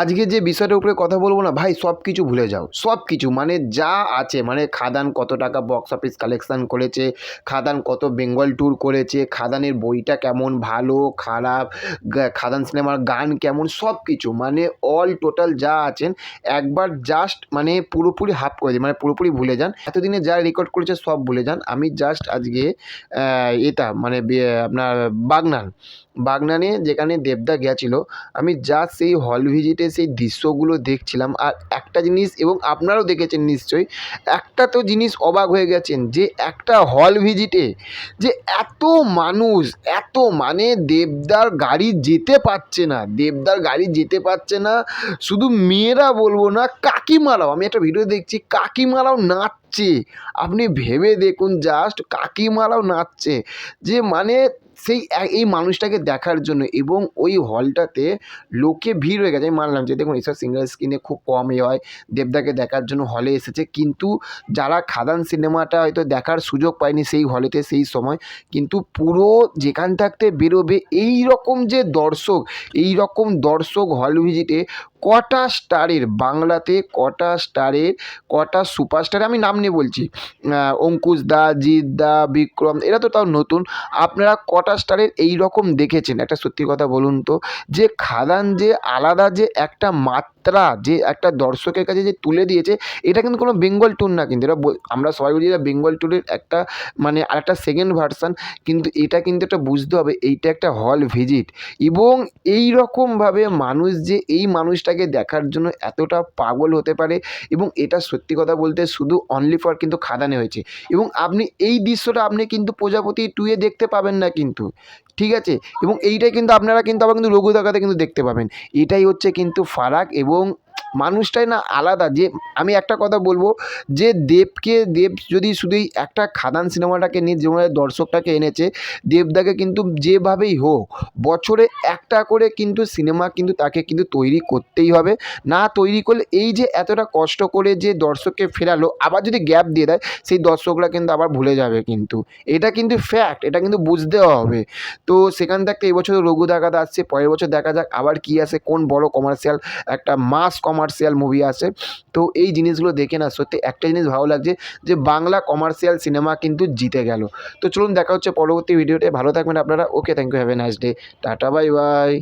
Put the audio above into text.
আজকে যে বিষয়টার উপরে কথা বলব না, ভাই, সব কিছু ভুলে যাও। সব কিছু মানে যা আছে মানে খাদান কত টাকা বক্স অফিস কালেকশান করেছে, খাদান কত বেঙ্গল ট্যুর করেছে, খাদানের বইটা কেমন ভালো, খারাপ খাদান সিনেমার গান কেমন, সব কিছু মানে অল টোটাল যা আছেন, একবার জাস্ট মানে পুরোপুরি হাফ করে দিন মানে পুরোপুরি ভুলে যান। এতদিনে যা রেকর্ড করেছে, সব ভুলে যান। আমি জাস্ট আজকে এটা মানে আপনার বাগনান, বাগনানে যেখানে দেবদা গেছিল, আমি জাস্ট সেই হল ভিজিটে সেই দৃশ্যগুলো দেখছিলাম, আর একটা জিনিস এবং আপনারাও দেখেছেন নিশ্চয়ই, একটা তো জিনিস অবাক হয়ে গেছেন যে একটা হল ভিজিটে যে এত মানুষ, এত মানে দেবদার গাড়ি যেতে পারছে না, দেবদার গাড়ি যেতে পারছে না, শুধু মেয়েরা বলব না, কাকিমারাও, আমি একটা ভিডিও দেখছি, কাকিমারাও নাচছে। আপনি ভেবে দেখুন জাস্ট কাকিমারাও নাচছে। যে মানে সেই এই মানুষটাকে দেখার জন্য এবং ওই হলটাতে লোকে ভিড় হয়ে গেছে। আমি মানলাম যে, দেখুন, এইসব সিঙ্গেল স্ক্রিনে খুব কমই হয়। দেবদাকে দেখার জন্য হলে এসেছে। কিন্তু যারা খাদান সিনেমাটা হয়তো দেখার সুযোগ পায়নি সেই হলেতে সেই সময়। কিন্তু পুরো যেখান থাকতে বেরোবে এই রকম যে দর্শক এই রকম দর্শক হল ভিজিটে কটা স্টারের, বাংলাতে কটা স্টারের, কটা সুপারস্টার, আমি নাম নিয়ে বলছি অঙ্কুশ দা, জিৎ দা, বিক্রম, এরা তো তাও নতুন। আপনারা কটা স্টারের এই রকম দেখেছেন? একটা সত্যি কথা বলুন তো, যে খাদান যে আলাদা যে একটা মাত্রা যে একটা দর্শকের কাছে যে তুলে দিয়েছে, এটা কিন্তু কোনো বেঙ্গল ট্যুর না কিন্তু। এটা আমরা সবাই বুঝি এটা বেঙ্গল ট্যুরের একটা মানে আরেকটা সেকেন্ড ভার্সান কিন্তু এটা কিন্তু একটা বুঝতে হবে, এইটা একটা হল ভিজিট এবং এই রকমভাবে মানুষ যে এই মানুষটাকে দেখার জন্য এতটা পাগল হতে পারে, এবং এটা সত্যি কথা বলতে শুধু অনলি ফর কিন্তু খাদানে হয়েছে। এবং আপনি এই দৃশ্যটা আপনি কিন্তু প্রজাপতি টুয়ে দেখতে পাবেন না কিন্তু, ঠিক আছে? এবং এইটাই কিন্তু আপনারা কিন্তু আবার কিন্তু লঘু দেখাতে কিন্তু দেখতে পাবেন। এটাই হচ্ছে কিন্তু ফারাক এবং மிகவும் মানুষটাই না আলাদা। যে, আমি একটা কথা বলব, যে দেবকে, দেব যদি শুধুই একটা খাদান সিনেমাটাকে নিয়ে যেভাবে দর্শকটাকে এনেছে, দেবদাকে কিন্তু যেভাবেই হোক, বছরে একটা করে কিন্তু সিনেমা কিন্তু তাকে কিন্তু তৈরি করতেই হবে। না তৈরি করলে এই যে এতটা কষ্ট করে যে দর্শককে ফেরালো, আবার যদি গ্যাপ দিয়ে দেয়, সেই দর্শকরা কিন্তু আবার ভুলে যাবে কিন্তু। এটা কিন্তু ফ্যাক্ট এটা কিন্তু বুঝতে হবে। তো সেখান থাকতে এবছর রঘু দেখাতে আসছে, পরের বছর দেখা যাক আবার কী আসে, কোন বড় কমার্শিয়াল একটা মাস কমার্শিয়াল মুভি আসে তো এই জিনিসগুলো দেখে না সত্যি একটা জিনিস ভালো লাগছে যে বাংলা কমার্শিয়াল সিনেমা কিন্তু জিতে গেল। তো চলুন দেখা হচ্ছে পরবর্তী ভিডিওতে ভালো থাকবেন আপনারা। Okay thank you have a nice day tata bye bye